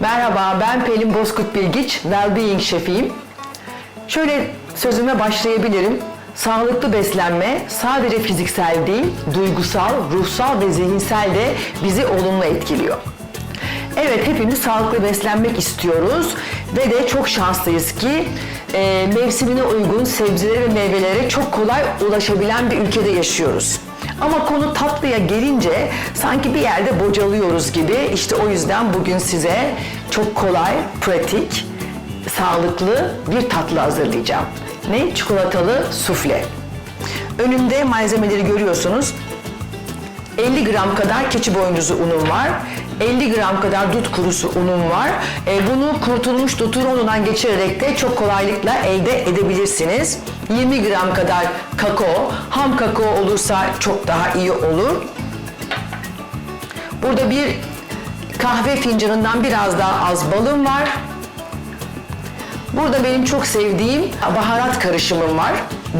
Merhaba, ben Pelin Bozkurt Bilgiç, Wellbeing şefiyim. Şöyle sözüme başlayabilirim. Sağlıklı beslenme sadece fiziksel değil, duygusal, ruhsal ve zihinsel de bizi olumlu etkiliyor. Evet, hepimiz sağlıklı beslenmek istiyoruz ve de çok şanslıyız ki e, mevsimine uygun sebzelere ve meyvelere çok kolay ulaşabilen bir ülkede yaşıyoruz. Ama konu tatlıya gelince sanki bir yerde bocalıyoruz gibi. İşte o yüzden bugün size çok kolay, pratik, sağlıklı bir tatlı hazırlayacağım. Ne? Çikolatalı sufle. Önümde malzemeleri görüyorsunuz. 50 gram kadar keçi boynuzu unum var. 50 gram kadar dut kurusu unum var. E, bunu kurutulmuş dutun unundan geçirerek de çok kolaylıkla elde edebilirsiniz. 20 gram kadar kakao. Ham kakao olursa çok daha iyi olur. Burada bir kahve fincanından biraz daha az balım var. Burada benim çok sevdiğim baharat karışımım var.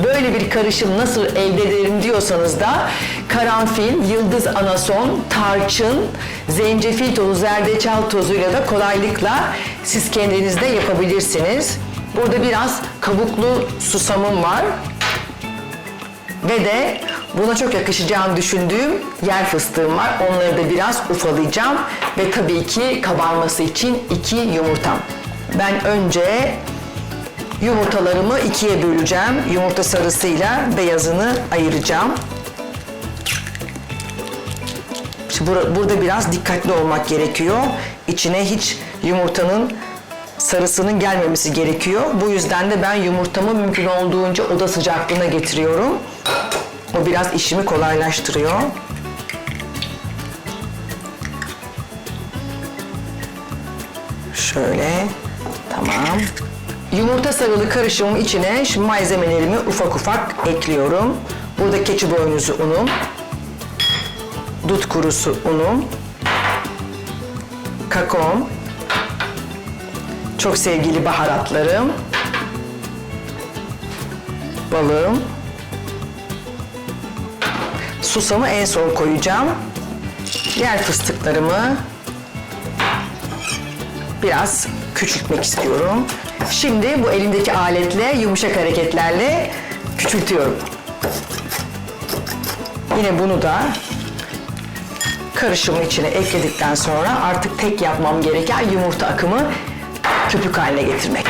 Böyle bir karışım nasıl elde ederim diyorsanız da karanfil, yıldız anason, tarçın, zencefil tozu, zerdeçal tozuyla da kolaylıkla siz kendiniz de yapabilirsiniz. Burada biraz kabuklu susamım var. Ve de buna çok yakışacağını düşündüğüm yer fıstığım var. Onları da biraz ufalayacağım. Ve tabii ki kabarması için iki yumurtam. Ben önce yumurtalarımı ikiye böleceğim. Yumurta sarısıyla beyazını ayıracağım. Şimdi bura- burada biraz dikkatli olmak gerekiyor. İçine hiç yumurtanın sarısının gelmemesi gerekiyor. Bu yüzden de ben yumurtamı mümkün olduğunca oda sıcaklığına getiriyorum. O biraz işimi kolaylaştırıyor. Şöyle. Tamam. Yumurta sarılı karışımın içine şimdi malzemelerimi ufak ufak ekliyorum. Burada keçi boynuzu unum, dut kurusu unum, kakaom, çok sevgili baharatlarım, balığım, susamı en son koyacağım. Diğer fıstıklarımı biraz küçültmek istiyorum. Şimdi bu elimdeki aletle yumuşak hareketlerle küçültüyorum. Yine bunu da karışımın içine ekledikten sonra artık tek yapmam gereken yumurta akımı köpük haline getirmek.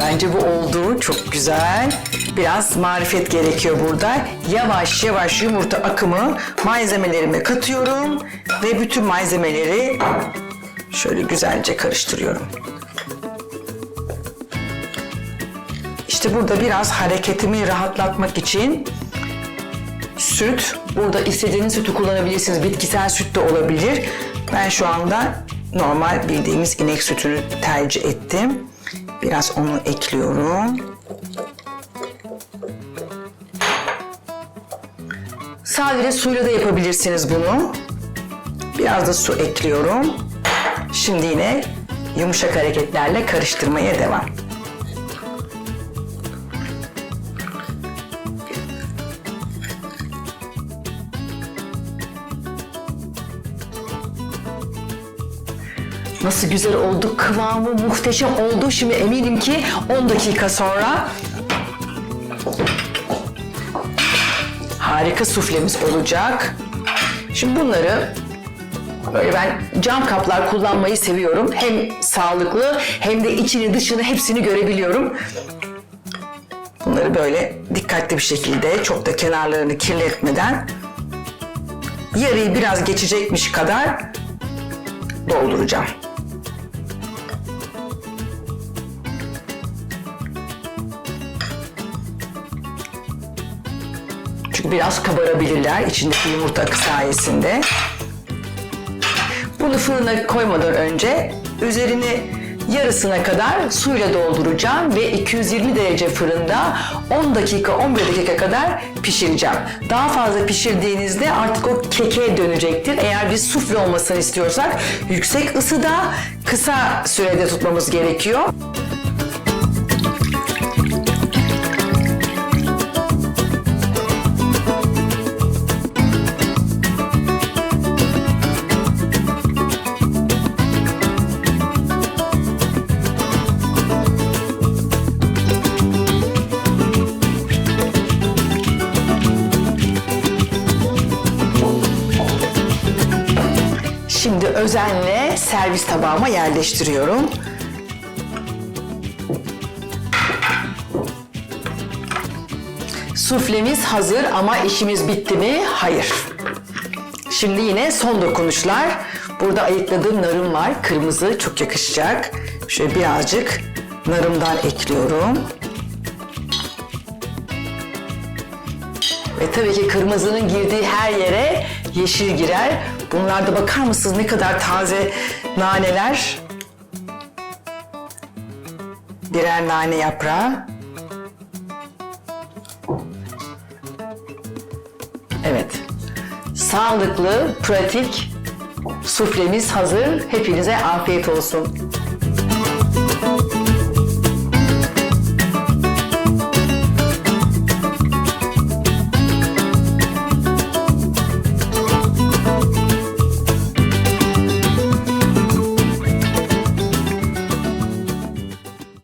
Bence bu oldu. Çok güzel. Biraz marifet gerekiyor burada. Yavaş yavaş yumurta akımı malzemelerime katıyorum ve bütün malzemeleri şöyle güzelce karıştırıyorum. İşte burada biraz hareketimi rahatlatmak için süt, burada istediğiniz sütü kullanabilirsiniz. Bitkisel süt de olabilir. Ben şu anda normal bildiğimiz inek sütünü tercih ettim. Biraz onu ekliyorum. Sadece suyla da yapabilirsiniz bunu. Biraz da su ekliyorum. Şimdi yine yumuşak hareketlerle karıştırmaya devam. Nasıl güzel oldu, kıvamı muhteşem oldu. Şimdi eminim ki 10 dakika sonra harika suflemiz olacak. Şimdi bunları böyle ben cam kaplar kullanmayı seviyorum. Hem sağlıklı hem de içini dışını hepsini görebiliyorum. Bunları böyle dikkatli bir şekilde çok da kenarlarını kirletmeden yarıyı biraz geçecekmiş kadar dolduracağım. Çünkü biraz kabarabilirler içindeki yumurta sayesinde. Bunu fırına koymadan önce üzerini yarısına kadar suyla dolduracağım ve 220 derece fırında 10 dakika 11 dakika kadar pişireceğim. Daha fazla pişirdiğinizde artık o keke dönecektir. Eğer biz sufle olmasını istiyorsak yüksek ısıda kısa sürede tutmamız gerekiyor. Özenle servis tabağıma yerleştiriyorum. Suflemiz hazır ama işimiz bitti mi? Hayır. Şimdi yine son dokunuşlar. Burada ayıkladığım narım var. Kırmızı çok yakışacak. Şöyle birazcık narımdan ekliyorum. Ve tabii ki kırmızının girdiği her yere yeşil girer. Bunlarda bakar mısınız ne kadar taze naneler? Birer nane yaprağı. Evet. Sağlıklı, pratik suflemiz hazır. Hepinize afiyet olsun.